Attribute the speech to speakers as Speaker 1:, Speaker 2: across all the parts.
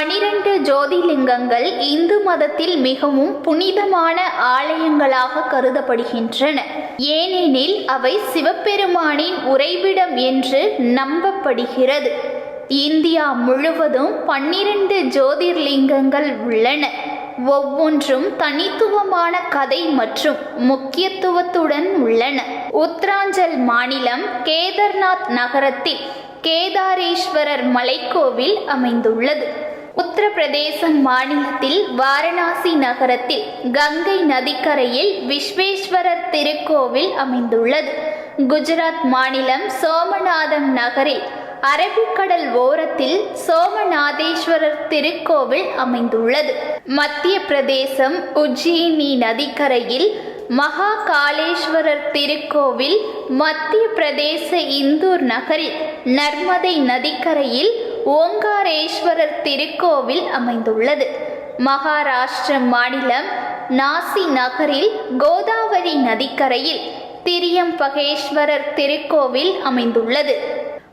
Speaker 1: பனிரெண்டு ஜோதிலிங்கங்கள் இந்து மதத்தில் மிகவும் புனிதமான ஆலயங்களாக கருதப்படுகின்றன. ஏனெனில் அவை சிவபெருமானின் உறைவிடம் என்று நம்பப்படுகிறது. இந்தியா முழுவதும் பன்னிரண்டு ஜோதிர்லிங்கங்கள் உள்ளன. ஒவ்வொன்றும் தனித்துவமான கதை மற்றும் முக்கியத்துவத்துடன் உள்ளன. உத்தராஞ்சல் மாநிலம் கேதர்நாத் நகரத்தில் கேதாரேஸ்வரர் மலைக்கோவில் அமைந்துள்ளது. உத்தரப்பிரதேசம் மாநிலத்தில் வாரணாசி நகரத்தில் கங்கை நதிக்கரையில் விஸ்வேஸ்வரர் திருக்கோவில் அமைந்துள்ளது. குஜராத் மாநிலம் சோமநாதம் நகரில் அரபிக்கடல் ஓரத்தில் சோமநாதேஸ்வரர் திருக்கோவில் அமைந்துள்ளது. மத்திய பிரதேசம் உஜ்ஜயினி நதிக்கரையில் மகா காளேஸ்வரர் திருக்கோவில் மத்திய பிரதேச இந்தூர் நகரில் நர்மதை நதிக்கரையில் ஓங்காரேஸ்வரர் திருக்கோவில் அமைந்துள்ளது. மகாராஷ்டிர மாநிலம் நாசி நகரில் கோதாவரி நதிக்கரையில் திரியம்பகேஸ்வரர் திருக்கோவில் அமைந்துள்ளது.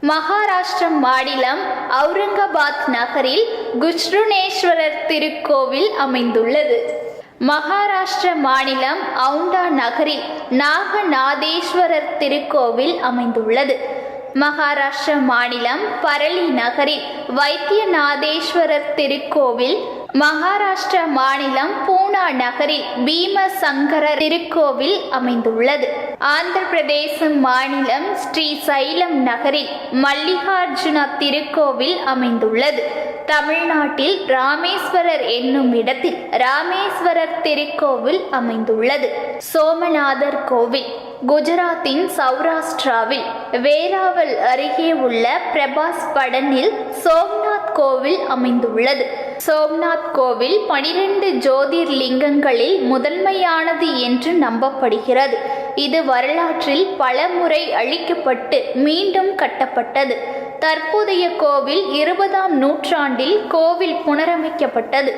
Speaker 1: மகாராஷ்டிர மாநிலம் அவுரங்காபாத் நகரில் குஷ்ருணேஸ்வரர் திருக்கோவில் அமைந்துள்ளது. மகாராஷ்டிர மாநிலம் அவுண்டா நகரில் நாகநாதேஸ்வரர் திருக்கோவில் அமைந்துள்ளது. மகாராஷ்டிர மாநிலம் பரளி நகரில் வைத்தியநாதேஸ்வரர் திருக்கோவில் மகாராஷ்டிர மாநிலம் பூனா நகரில் பீமசங்கரர் திருக்கோவில் அமைந்துள்ளது. ஆந்திர பிரதேச மாநிலம் ஸ்ரீ சைலம் நகரில் மல்லிகார்ஜுன திருக்கோவில் அமைந்துள்ளது. தமிழ்நாட்டில் ராமேஸ்வரர் என்னும் இடத்தில் ராமேஸ்வரர் திருக்கோவில் அமைந்துள்ளது. சோமநாதர் கோவில் குஜராத்தின் சௌராஷ்டிராவில் வேராவல் அருகே உள்ள பிரபாஸ் படனில் சோம்நாத் கோவில் அமைந்துள்ளது. சோம்நாத் கோவில் பனிரெண்டு ஜோதிர்லிங்கங்களில் முதன்மையானது என்று நம்பப்படுகிறது. இது வரலாற்றில் பல முறை அழிக்கப்பட்டு மீண்டும் கட்டப்பட்டது. தற்போதைய கோவில் இருபதாம் நூற்றாண்டில் கோவில் புனரமைக்கப்பட்டது.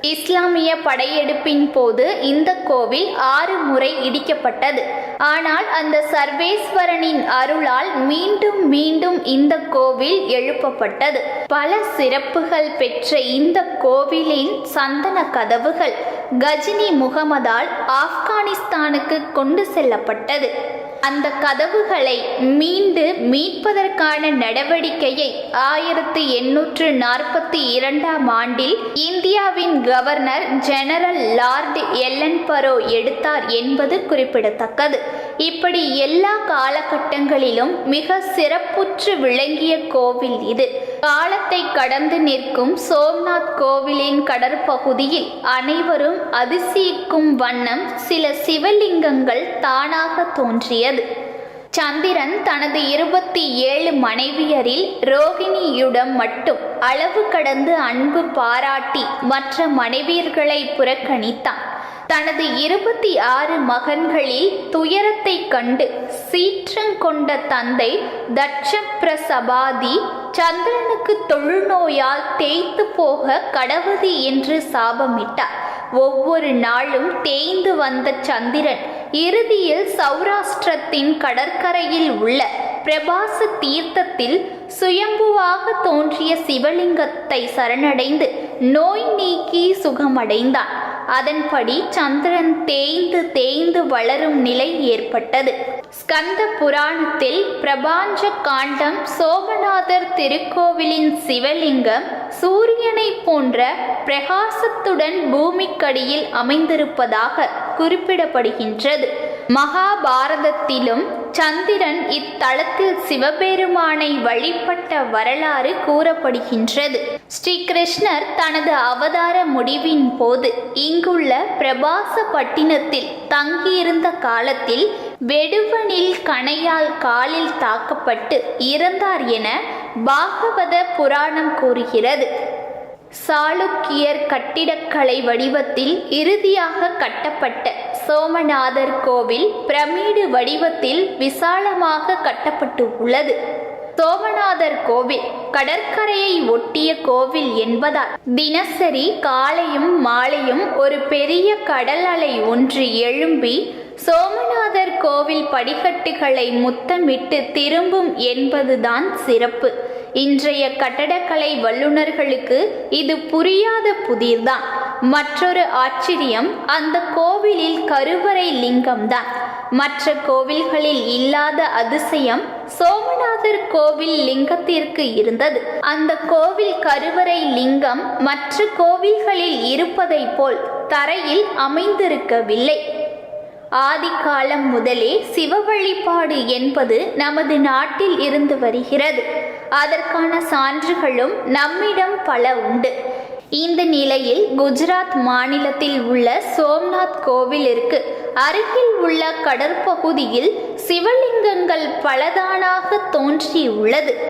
Speaker 1: இஸ்லாமிய படையெடுப்பின் போது இந்த கோவில் ஆறு முறை இடிக்கப்பட்டது. ஆனால் அந்த சர்வேஸ்வரனின் அருளால் மீண்டும் மீண்டும் இந்த கோவில் எழுப்பப்பட்டது. பல சிறப்புகள் பெற்ற இந்த கோவிலின் சந்தன கதவுகள் கஜினி முகமதால் ஆப்கானிஸ்தானுக்கு கொண்டு செல்லப்பட்டது. அந்த கதவுகளை மீண்டு மீட்பதற்கான நடவடிக்கையை ஆயிரத்தி எண்ணூற்று நாற்பத்தி இரண்டாம் ஆண்டில் இந்தியாவின் governor general Lord Ellenborough எடுத்தார் என்பது குறிப்பிடத்தக்கது. இப்படி எல்லா காலகட்டங்களிலும் மிக சிறப்புற்று விளங்கிய கோவில் இது. காலத்தை கடந்து நிற்கும் சோம்நாத் கோவிலின் கடற்பகுதியில் அனைவரும் அதிசயிக்கும் வண்ணம் சில சிவலிங்கங்கள் தானாக தோன்றியது. சந்திரன் தனது இருபத்தி ஏழு மனைவியரில் ரோகிணியுடன் மட்டும் அளவு கடந்து அன்பு பாராட்டி மற்ற மனைவியர்களை புறக்கணித்தான். தனது இருபத்தி ஆறு மகன்களில் துயரத்தை கண்டு சீற்றங்கொண்ட தந்தை தட்சப்பிரசபாதி சந்திரனுக்கு தொழுநோயால் தேய்த்து போக கடவுதி என்று சாபமிட்டார். ஒவ்வொரு நாளும் தேய்ந்து வந்த சந்திரன் இறுதியில் சௌராஷ்டிரத்தின் கடற்கரையில் உள்ள பிரபாச தீர்த்தத்தில் சுயம்புவாக தோன்றிய சிவலிங்கத்தை சரணடைந்து நோய் நீக்கி சுகமடைந்தான். அதன்படி சந்திரன் தேய்ந்து தேய்ந்து வளரும் நிலை ஏற்பட்டது. ஸ்கந்த புராணத்தில் பிரபாஞ்ச காண்டம் சோமநாதர் திருக்கோவிலின் சிவலிங்கம் சூரியனை போன்ற பிரகாசத்துடன் பூமிக்கடியில் அமைந்திருப்பதாக குறிப்பிடப்படுகின்றது. மகாபாரதத்திலும் சந்திரன் இத்தலத்தில் சிவபெருமானை வழிபட்ட வரலாறு கூறப்படுகின்றது. ஸ்ரீ கிருஷ்ணர் தனது அவதார முடிவின் போது இங்குள்ள பிரபாச பட்டினத்தில் தங்கியிருந்த காலத்தில் வெடுவனில் கணையால் காலில் தாக்கப்பட்டு இறந்தார் என பாகவத புராணம் கூறுகிறது. சாளுக்கியர் கட்டிடக்கலை வடிவத்தில் இறுதியாக கட்டப்பட்ட சோமநாதர் கோவில் பிரமிடு வடிவத்தில் விசாலமாக கட்டப்பட்டு உள்ளது. சோமநாதர் கோவில் கடற்கரையை ஒட்டிய கோவில் என்பதால் தினசரி காலையும் மாலையும் ஒரு பெரிய கடல் அலை ஒன்று எழும்பி சோமநாதர் கோவில் படிக்கட்டுகளை முத்தமிட்டு திரும்பும் என்பதுதான் சிறப்பு. இன்றைய கட்டடக்கலை வல்லுநர்களுக்கு இது புரியாத புதிர்தான். மற்றொரு ஆச்சரியம் அந்த கோவிலில் கருவறை லிங்கம்தான். மற்ற கோவில்களில் இல்லாத அதிசயம் சோமநாதர் கோவில் லிங்கத்திற்கு இருந்தது. அந்த கோவில் கருவறை லிங்கம் மற்ற கோவில்களில் இருப்பதைப் போல் தரையில் அமைந்திருக்கவில்லை. ஆதிகாலம் முதலே சிவ வழிபாடு என்பது நமது நாட்டில் இருந்து வருகிறது. அதற்கான சான்றுகளும் நம்மிடம் பல உண்டு. இந்த நிலையில் குஜராத் மாநிலத்தில் உள்ள சோம்நாத் கோவிலிற்கு அருகில் உள்ள கடற்பகுதியில் சிவலிங்கங்கள் பலதானாக தோன்றியுள்ளது.